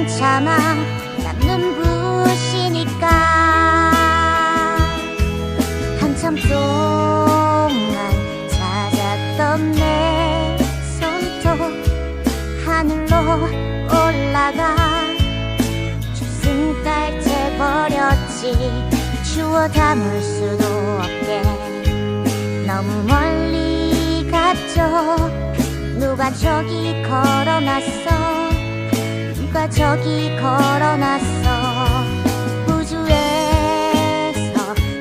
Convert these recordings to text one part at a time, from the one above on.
괜찮아. 난 눈부시니까. 한참 동안 찾았던 내 손톱 하늘로 올라가 줍승 깔채 버렸지 주워 담을 수도 없게 너무 멀리 갔죠 누가 저기 걸어놨어 저기 걸어놨어. 우주에서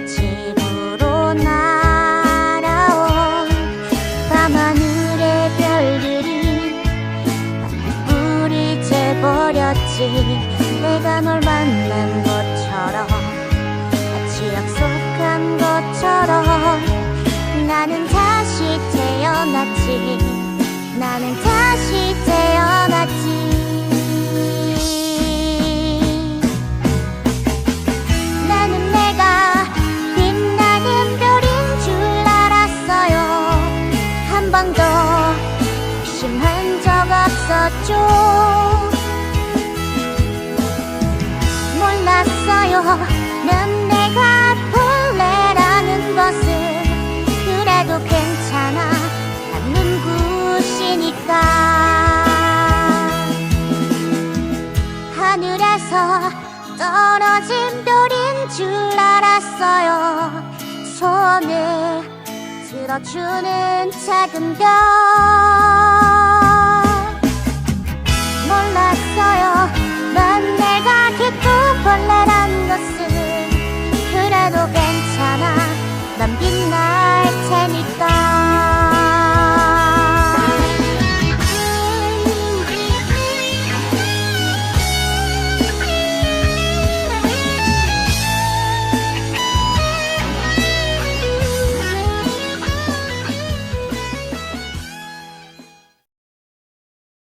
집으로 날아온 밤하늘의 별들이 우리 재버렸지. 내가 널 만난 것처럼 같이 약속한 것처럼. 나는 다시 태어났지. 나는 다시 태어났지 없었죠 몰랐어요? 난 내가 벌레라는 것을 그래도 괜찮아. 난 눈부시니까. 하늘에서 떨어진 별인 줄 알았어요. 소원을 들어주는 작은 별